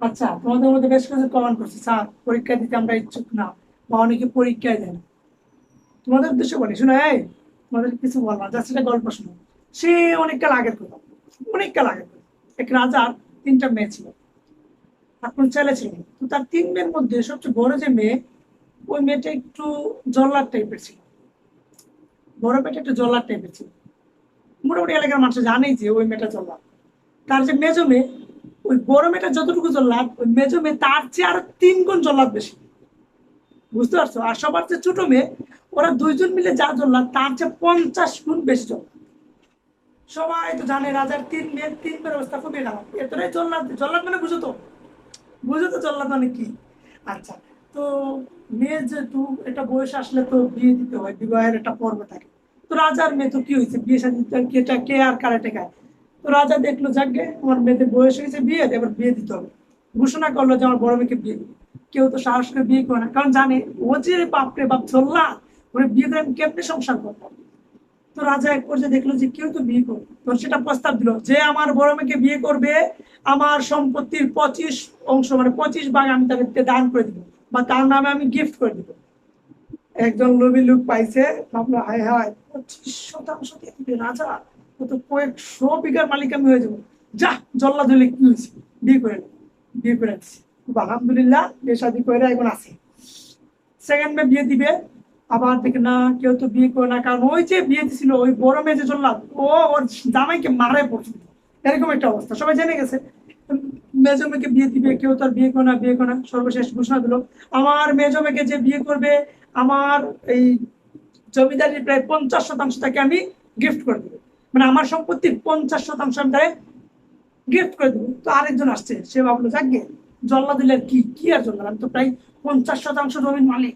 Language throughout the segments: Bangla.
আচ্ছা তোমাদের মধ্যে বেশ কিছু কমেন্ট করছে স্যার পরীক্ষা দিতে আমরা ইচ্ছুক না, বা অনেকে পরীক্ষায় দেয় না তোমাদের উদ্দেশ্য বলি, শোনো, এই, তোমাদের কিছু বলব জাস্ট একটা গল্প শোনো। সে অনেককাল আগের কথা, অনেককাল আগের কথা। এক রাজার তিনটা মেয়ে ছিল। এখন ছেলে ছিল। তো তার তিন মেয়ের মধ্যে সবচেয়ে বড় যে মেয়ে, ওই মেয়েটা একটু জল্লাদ টাইপের ছিল। বড় মেয়েটা একটু জল্লাদ টাইপের ছিল। মোটামুটি এলাকার মানুষ জানেই যে ওই মেয়েটা জল্লাদ। তার যে মেজো মেয়ে ওই বড় মেয়েটা যতটুকু জল্লাদ ওই মেজো মেয়ে তার চেয়ে আরও তিন গুণ জল্লাদ বেশি। বুঝতে পারছ? আর সবার চেয়ে ছোট মেয়ে, ওরা দুইজন মিলে যা জল্লাদ তার চেয়ে পঞ্চাশ গুণ বেশি জল্লাদ সবাই তো জানে রাজার তিন মেয়ের তিন মেয়ের অবস্থা খুবই খারাপ। এতটাই জল্লাদ জল্লাদ মানে বুঝো তো? বুঝো তো জল্লাদ মানে কি? আচ্ছা তো মেয়ে যেহেতু, এটা বয়স আসলে তো বিয়ে দিতে হয়, বিবাহের একটা পর্ব থাকে। তো রাজার মেয়ে তো কি হয়েছে? বিয়ে সাথে কেটা কে আর কারে টেকায়? তো রাজা দেখল, যাকে আমার মেয়েদের বয়স হয়েছে বিয়ে এবার বিয়ে দিতে হবে। ঘোষণা করল যে আমার বড় মেয়েকে বিয়ে কেউ তো সাহস করে বিয়ে করে না, কারণ জানে, ও যে বাপরে বাপ চললা ওরে বিয়ে করে আমি কেমনে সংসার করব? তো রাজা এক পর্যায়ে দেখল যে কেউ তো বিয়ে করবে তো সেটা প্রস্তাব দিল, যে আমার বড় মেয়েকে বিয়ে করবে, আমার সম্পত্তির পঁচিশ অংশ মানে পঁচিশ ভাগ আমি তাদেরকে দান করে দিব, বা তার নামে আমি গিফট করে দিব। একজন লোভী লোক পাইছে, ভাবলো, হায় হায়, পঁচিশ শতাংশ রাজা? বিঘার মালিক আমি হয়ে যাব। যা, জল্লা ধরলে কি হয়েছে? বিয়ে করে বিয়ে করে খুব আলহামদুলিল্লাহ, বিয়ে শাদি করে এখন সেকেন্ড মে বিয়ে দিবে, আবার দেখে না, কেউ তো বিয়ে করে না। কারণ ওই যে বিয়ে দিছিল, ওই বড় মেয়ে যে জল্লাদ ও ওর জামাইকে মারে পড়ছিল এরকম একটা অবস্থা, সবাই জেনে গেছে। মেজো মেয়েকে বিয়ে দিবে, কেউ তার বিয়ে করে না, বিয়ে করে না। সর্বশেষ ঘোষণা দিল। আমার মেজো মেয়েকে যে বিয়ে করবে, আমার এই জমিদারির প্রায় পঞ্চাশ শতাংশ তাকে আমি গিফট করে দেবো। মানে আমার সম্পত্তির পঞ্চাশ শতাংশ আমি তাকে গিফট করে দেবো। তো আরেকজন আসছে, সে ভাবলো, যাকে জল্লা দিলে কি কি আর জল্লা? আমি তো প্রায় পঞ্চাশ শতাংশ জমির মালিক,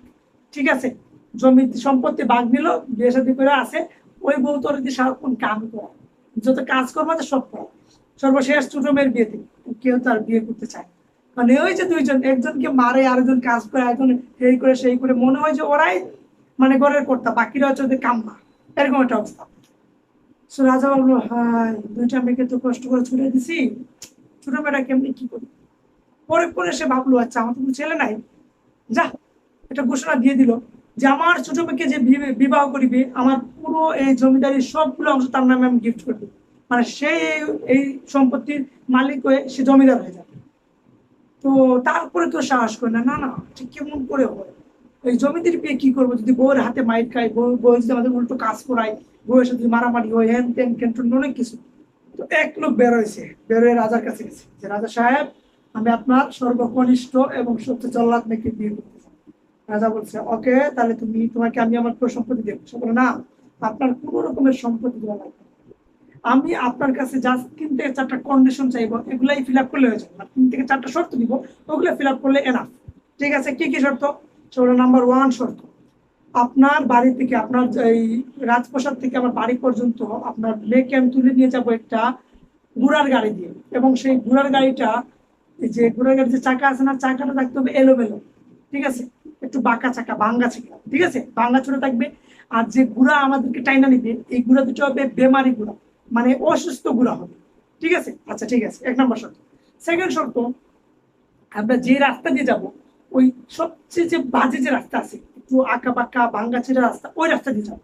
ঠিক আছে? জমি সম্পত্তি ভাগ নিল, বিয়ে করে আছে ওই বউ তোর দিয়ে সারাক্ষণ কাম করা, যত কাজ করব তো সব করা। সর্বশেষ ছোট মেয়ের বিয়ে দিল কেউ তার বিয়ে করতে চায়। মানে ওই যে দুইজন, একজনকে মারে, আরেকজন কাজ করে, একজন এই করে, সেই করে, মনে হয় যে ওরাই মানে ঘরের কর্তা, বাকিরা হচ্ছে ওদের কাম্মা এরকম একটা অবস্থা। সো রাজা ভাবলো হাই দুইটা মেয়েকে তো কষ্ট করে ছুড়ে দিছি। ছোট মেয়েটা কেমনি কি করি পরে পরে সে ভাবলো আচ্ছা আমার তো ছেলে নাই। যা, এটা ঘোষণা দিয়ে দিল যে আমার ছোট মেয়েকে যে বিবাহ করিবে, আমার পুরো এই জমিদারির সবগুলো অংশ তার নামে আমি গিফট করে দেবো মানে সে এই- সম্পত্তির মালিক হয়ে সে জমিদার হয়ে যাবে। তো তারপরে তো সাহস করে না না, ঠিক কেমন করে হয়? এই জমিদারি পেয়ে কি করব? যদি বউয়ের হাতে মাইট খাই বউ বউ যদি আমাদের উল্টো কাজ করায়, বউয়ের সাথে মারামারি হয়, হ্যান ত্যান ক্যান্টন অনেক কিছু। তো এক লোক বেরোয়েছে, বেরোয় রাজার কাছে গেছে। যে রাজা সাহেব, আমি আপনার সর্বকনিষ্ঠ এবং সবচেয়ে জল্লাদ মেয়েকে বিয়ে করতে রাজা বলছে, ওকে, তাহলে তুমি, তোমাকে আমি আমার পুরো সম্পত্তি দেবো। সে বলে, না, আপনার কোনো রকমের সম্পত্তি দেওয়া লাগবে। আমি আপনার কাছে যা তিন থেকে চারটা কন্ডিশন চাইব, এগুলাই ফিল আপ করলে হয়ে যাবে। তিন থেকে চারটা শর্ত দিব, ওগুলো ফিল আপ করলে এনাফ ঠিক আছে? কি কি শর্ত? সেগুলো নাম্বার ওয়ান শর্ত। আপনার বাড়ি থেকে, আপনার এই রাজপ্রসাদ থেকে আমার বাড়ি পর্যন্ত আপনার মেয়েকে আমি তুলে নিয়ে যাব একটা ঘোড়ার গাড়ি দিয়ে। এবং সেই ঘোড়ার গাড়িটা যে ঘোড়ার গাড়ির যে চাকা আছে না, চাকাটা থাকতে হবে এলোমেলো। ঠিক আছে? একটু বাঁকা চাকা, ভাঙ্গা চাকা। ঠিক আছে? ভাঙ্গা ছোট থাকবে। আর যে গুড়া আমাদেরকে টাইনা নিবে, এই গুড়া দুটো হবে বেমারি গুড়া মানে অসুস্থ গুড়া হবে। ঠিক আছে? আচ্ছা ঠিক আছে। এক নম্বর শর্ত। সেকেন্ড শর্ত, আমরা যে রাস্তা দিয়ে যাব ওই সবচেয়ে যে বাজে যে রাস্তা আছে, একটু আঁকা বাঁকা ভাঙ্গা ছেড়া রাস্তা, ওই রাস্তা দিয়ে যাব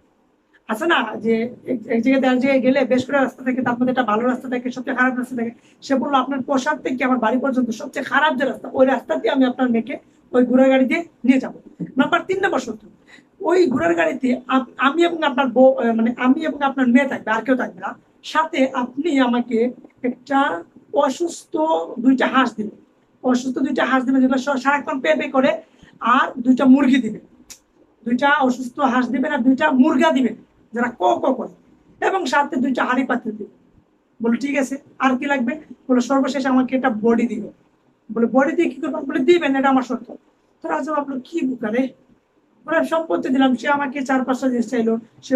আছে না যে এক- জায়গায় এক জায়গায় গেলে বেশ করে রাস্তা থাকে, তার মধ্যে একটা ভালো রাস্তা থাকে, সবচেয়ে খারাপ রাস্তা থাকে। সে বলল, আপনার পোশাক থেকে আমার বাড়ি পর্যন্ত সবচেয়ে খারাপ যে রাস্তা, ওই রাস্তা দিয়ে আমি আপনার মেয়েকে ওই ঘোড়ার গাড়ি দিয়ে নিয়ে যাব। নাম্বার তিন, নম্বর শর্ত ওই ঘোড়ার গাড়িতে আমি এবং আপনার বউ মানে আমি এবং আপনার মেয়ে থাকবে, আর কেউ থাকবে না। সাথে আপনি আমাকে একটা অসুস্থ দুইটা হাঁস দিবেন অসুস্থ দুইটা হাঁস দিবেন যেগুলো সারাক্ষণ পে পে করে, আর দুইটা মুরগি দিবেন দুইটা অসুস্থ হাঁস দিবেন আর দুইটা মুরগা দিবেন যারা ক ক করে। এবং সাথে দুইটা হাঁড়ি পাত্র দিবে। বলে, ঠিক আছে, আর কি লাগবে? বলে, সর্বশেষ আমাকে একটা বডি দিবে। বলে বডি দিয়ে কি করবেন বলে দিবেন এটা আমার শর্ত। তো রাজা ভাবলো, কি বুকারে ওরা সম্পত্তি দিলাম, সে আমাকে চার পাঁচটা জিনিস চাইলো, সে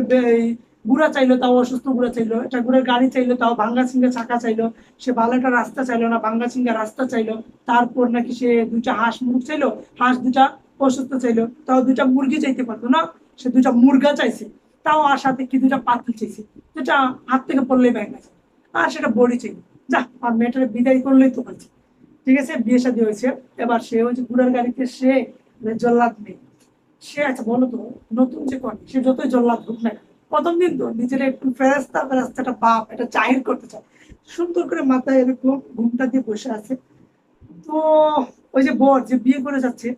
গুড়া চাইলো তাও অসুস্থ গুড়া চাইলো, একটা গুড়ের গাড়ি চাইলো তাও ভাঙ্গা সিঙ্গা চাকা চাইলো, সে ভালো একটা রাস্তা চাইলো না, ভাঙ্গা সিঙ্গা রাস্তা চাইলো, তারপর নাকি সে দুইটা হাঁস মুরগ চাইলো, হাঁস দুটা অসুস্থ চাইলো, তাও দুইটা মুরগি চাইতে পারতো না, সে দুটা মুরগা চাইছে, তাও আর সাথে কি দুইটা পাতিল চাইছে যেটা হাত থেকে পড়লেই ব্যাগ আছে, আর সেটা বড়ি চাইলো। যা আর মেয়েটার বিদায় করলেই তো পারছে ঠিক আছে, বিয়ে শাদী হয়েছে, এবার সে হচ্ছে ঘোড়ার গাড়িতে সে মানে জল্লাদ নেই সে আচ্ছা বলো তো, নতুন যে কনে সে যতই জল্লাদ হোক না প্রথম দিন তো নিজের একটু ফেরাস্তা ফেরাস্তাটা বাপ, এটা জাহির করতে চায়। সুন্দর করে মাথায় এরকম ঘুমটা দিয়ে বসে আছে। তো ওই যে বর যে বিয়ে করে যাচ্ছে,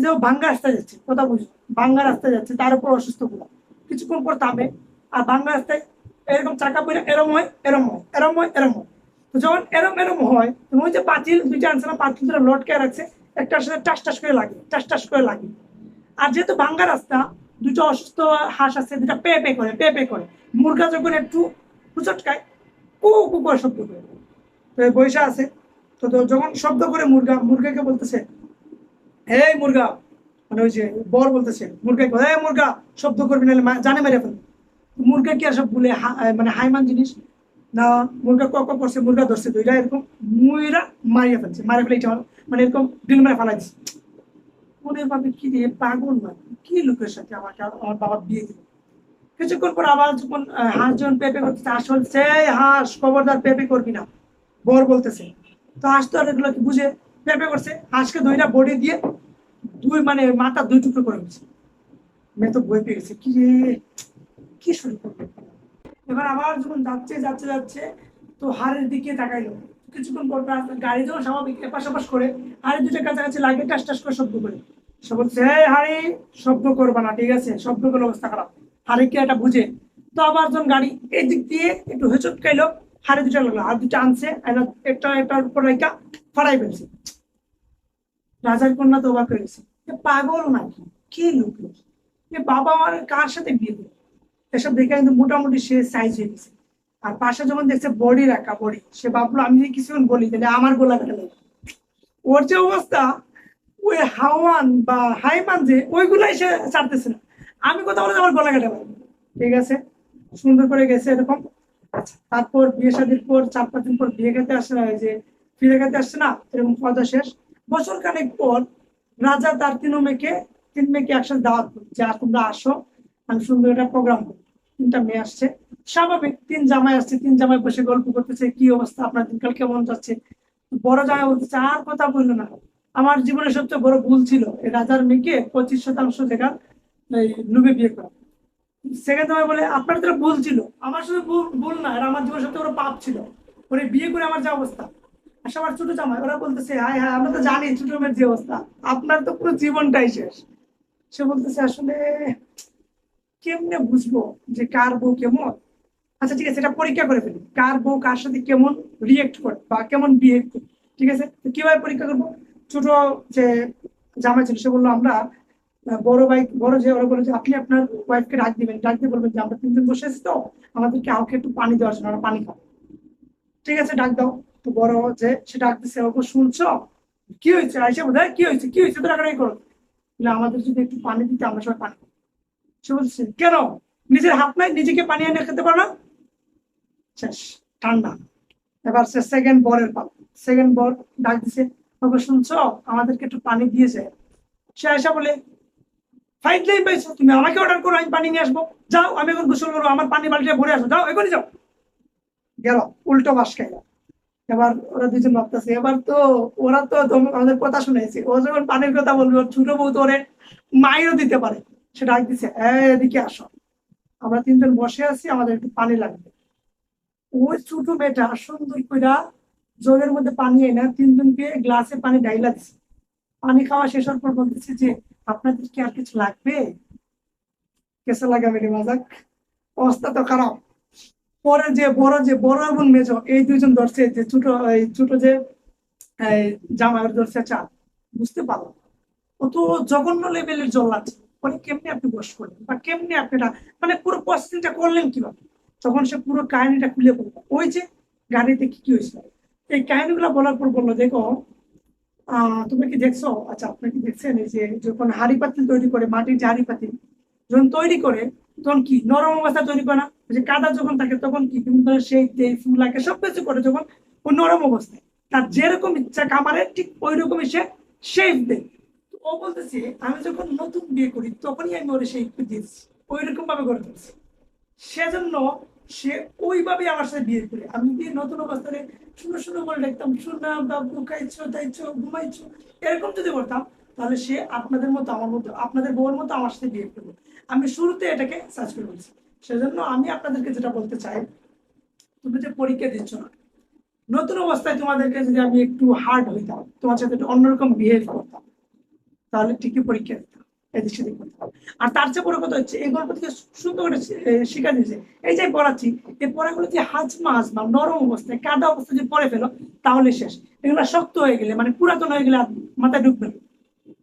যে ও ভাঙ্গা রাস্তায় যাচ্ছে, কথা বুঝো ভাঙ্গা রাস্তায় যাচ্ছে, তার উপর অসুস্থগুলা কিছুক্ষণ পর থামে আর ভাঙ্গা রাস্তায় এরকম চাকা পরে এরম হয় এরম হয় এরম হয় এরম হয়। তো যখন এরম এরম হয় তুমি ওই যে পাঁচিল দুইটা আনছে না, পাঁচিল দুটো লটকে রাখছে, একটার সাথে টাস টাস করে লাগে, টাস টাস করে লাগে। আর যেহেতু ভাঙ্গা রাস্তা দুটো অসুস্থ হাঁস আছে, দুটা পে পে করে, পে পে করে। মুরগা যখন একটু কুচটকায় কু কু করে শব্দ করে। তো বৈশা আছে। তো তো যখন শব্দ করে মুরগা, মুরগাকে বলতেছে এই মুরগা! মানে ওই যে বর বলতেছে, মুরগাকে এই মুরগা! শব্দ করবি নাহলে জানে মেরে ফেলবে। মুরগা কি আর সব বলে মানে হাইমান জিনিস? না, মুরগা কক করছে, মুরগা ধরছে দুইটা, এরকম মুইরা মারিয়ে ফেলছে। মারিয়ে ফেলে এটা মানে এরকম ডিল মেরে ফেলাই দিচ্ছে মনে ভাবে কি রে পাগল না কি লোকের সাথে আমাকে আমার বাবা বিয়ে দিল? কিছুক্ষণ পর আবার যখন আহ, হাঁস যখন পেপে করতেছে হাঁস বলছে হাঁস খবরদার পেপে করবি না বর বলতেছে। তো হাঁস তো আর এগুলো বুঝে? পেপে করছে হাঁসকে দইটা বডি দিয়ে দুই মানে মাথা দুই টুকরো করে দিচ্ছে মেয়ে তো বই পেয়ে গেছে কি রে? কি শুরু করবে? এবার আবার যখন যাচ্ছে যাচ্ছে যাচ্ছে তো হাড়ের দিকে তাকাইলো। কিছুক্ষণ পর গাড়ি যখন স্বাভাবিক এপাশ করে হাড়ি দুটো কাছাকাছি লাগে টাস টাস করে শব্দ করে। সে বলছে হাড়ি, শব্দ করবা না, ঠিক আছে? শব্দ করলে অবস্থা খারাপ। হাড়ি কি এটা বুঝে, তো আবার গাড়ি দিয়ে একটু হেঁচটকাইলো হাড়ি দুটো লাগল দুটো আনছে একটা, একটার উপর রেখা ফাড়াই ফেলছে। রাজার কন্যা তো অবাক হয়ে গেছে পাগল নাকি? কি লোক বাবা আমার কার সাথে বিয়ে দিল এসব দেখে কিন্তু মোটামুটি সে সাইজ হয়ে গেছে। আর পাশে যখন দেখছে বডি রাখা বডি, সে ভাবলো, আমি যদি কিছুক্ষণ বলি, তাহলে আমার গোলা কেটে ওর যে অবস্থা ওই হাওয়ান বা হাইমান যে ওইগুলাই সে ছাড়তেছে না। আমি কথা বলে আমার গলা কেটে ঠিক আছে? সুন্দর করে গেছে এরকম। আচ্ছা তারপর বিয়ে শাদির পর চার পাঁচ দিন পর বিয়ে খেতে আসছে না যে ফিরে খেতে আসছে না, এরকম কথা শেষ। বছর খানেক পর রাজা তার তিন মেয়েকে তিন মেয়েকে একসাথে দাওয়াত করি যে, আর তোমরা আসো, আমি সুন্দর একটা প্রোগ্রাম করি তিনটা মেয়ে আসছে। স্বাভাবিক, তিন জামাই আসছে, তিন জামাই বসে গল্প করতেছে, কি অবস্থা, আপনার দিনকাল কেমন যাচ্ছে? বড় জামাই বলতেছে, আর কথা বলল না। আমার জীবনে সবচেয়ে বড় ভুল ছিল এই রাজার মেয়েকে পঁচিশ শতাংশ এই লুবে বিয়ে করা। সেকেন্ড জামাই বলে, আপনার তো ভুল ছিল। আমার শুধু ভুল না আমার জীবনে সবচেয়ে বড় পাপ ছিল। ওরে বিয়ে করে আমার যে অবস্থা। সবার ছোট জামাই, ওরা বলতেছে হ্যাঁ হ্যাঁ আমরা তো জানি ছোট মেয়ের যে অবস্থা। আপনার তো পুরো জীবনটাই শেষ। সে বলতেছে, আসলে কেমনে বুঝব যে কার বউ কেমন? আচ্ছা ঠিক আছে, এটা পরীক্ষা করে ফেলি। কার বউ কার সাথে কেমন রিয়েক্ট করে বা কেমন বিহেভ করে। ঠিক আছে? কীভাবে পরীক্ষা করব? ছোট যে জামাই ছিল সে বলল আমরা বড় ভাই বড় যে ওরা বলে যে আপনি আপনার ওয়াইফকে ডাক দিবেন। ডাক দিয়ে বলবেন যে আমরা তিনজন বসে তো আমাদের কাউকে একটু পানি দেওয়ার জন্য আমরা পানি খাব। ঠিক আছে ডাক দাও। তো বড় যে সে ডাক দিচ্ছে ওকে শুনছো? কি হয়েছে? আইসা বোধ কি হয়েছে? কি হয়েছে? তো রাগারাগি করো বলে, আমাদের যদি একটু পানি দিতে আমরা সবাই পানি। সে বলছে কেন? নিজের হাত নাই? নিজেকে পানি এনে খেতে পারো না? শেষ ঠান্ডা। এবার সে সেকেন্ড বরের পাল। সেকেন্ড বর ডাক দিছে ওকে শুনছো? আমাদেরকে একটু পানি দিয়ে যায়। সে আয়সা বলে ফাইভ লাইন পাইছো তুমি আমাকে অর্ডার করো আমি পানি নিয়ে আসব। যাও আমি এখন গোসল করব আমার পানি বালতিটা ভরে আসো। যাও এখনই যাও। গেল উল্টো বাস খাইল। এবার ওরা দুজন ভাবতেছে এবার তো ওরা তো আমাদের কথা শুনেছে। ও যখন পানির কথা বলবে ওর ছোট বউ তো ওরে মাইরও দিতে পারে। সে ডাক দিছে "এই, এদিকে আসো। আমরা তিনজন বসে আছি আমাদের একটু পানি লাগবে। ওই ছোট মেয়েটা সুন্দর কইরা জগের মধ্যে পানি এনে তিনজনকে গ্লাসে পানি ডাইলা দিছে। পানি খাওয়া শেষ হওয়ার পর বলতেছে যে, আপনাদের কি আর কিছু লাগবে? কেসে লাগাবে রে মাজাক? অবস্থা তো খারাপ। পরে যে বড় যে বড় এবং মেজ, এই দুইজন ধরছে, যে ছোট, এই ছোট যে জামাইয়ের ধরছে চা বুঝতে পারল ও তো জঘন্য লেভেলের জল লাগছে পরে কেমনি আপনি বস করলেন? বা কেমনি আপনি মানে পুরো প্রসেসিংটা করলেন কীভাবে? তখন সে পুরো কাহিনীটা খুলে বলল। ওই যে গাড়িতে কি কি হয়েছিল? এই কাহিনীগুলো বলার পর বলল, দেখো তুমি কি দেখছ? আচ্ছা আপনি কি দেখছেন? এই যে যখন হাড়ি পাতিল তৈরি করে, মাটির যে হাড়ি পাতিল, যখন তৈরি করে, তখন কি? নরম অবস্থা তৈরি করে না? যে কাদা যখন থাকে, তখন কি? বিভিন্ন ধরনের সেই দেয়, ফুল আঁকে সব কিছু করে যখন, ও নরম অবস্থায়। তার যেরকম ইচ্ছা কামারে ঠিক ওই রকমই সে শেপ দেয়। ও বলতেছে, আমি যখন নতুন বিয়ে করি, তখনই আমি ওর সেই দিয়েছি। ওই রকম ভাবে করে দিচ্ছি সেজন্য সে ওইভাবে আমার সাথে বিয়ে করে। আমি যদি নতুন অবস্থায় শুনো শুনো বলে দেখতাম, শোনা, বাবু, খাইছো তাইছো ঘুমাইছো। এরকম যদি করতাম তাহলে সে আপনাদের মতো, আমার মতো, আপনাদের বউয়ের মতো আমার সাথে বিয়ে করবে। আমি শুরুতে এটাকে সার্চ করে বলছি। সেজন্য আমি আপনাদেরকে যেটা বলতে চাই, তুমি যে পরীক্ষা দিচ্ছ না, নতুন অবস্থায় তোমাদেরকে যদি আমি একটু হার্ড হইতাম, তোমার সাথে একটু অন্যরকম বিহেভ করতাম, তাহলে ঠিকই পরীক্ষা দিতাম। আর তার চেয়ে বড় কথা হচ্ছে এই গল্প থেকে সুন্দর করে শি- এ, শিক্ষা দিয়েছে। এই যে পড়াচ্ছি এই পড়াগুলো যে হাজমা হাজমা নরম অবস্থায় কাদা অবস্থায় যদি ফেলো তাহলে শেষ। এগুলো শক্ত হয়ে গেলে মানে পুরাতন হয়ে গেলে মাথায় ঢুকবে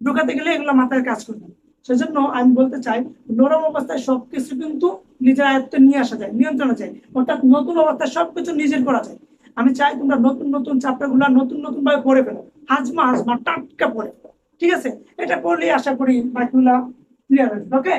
ঢুকাতে গেলে এগুলো মাথায় কাজ করবে। সেজন্য আমি বলতে চাই নরম অবস্থায় সবকিছু কিন্তু নিজের আয়ত্তে নিয়ে আসা যায় নিয়ন্ত্রণে যায়। অর্থাৎ নতুন অবস্থায় সবকিছু নিজের করা যায়। আমি চাই তোমরা নতুন নতুন চাপটা গুলা নতুন নতুন ভাবে পড়ে ফেলো। হাজমা হাজমা টাটকা পড়ে। ফেলো ঠিক আছে? এটা পড়লে আশা করি বাকিগুলা ক্লিয়ার হবে ওকে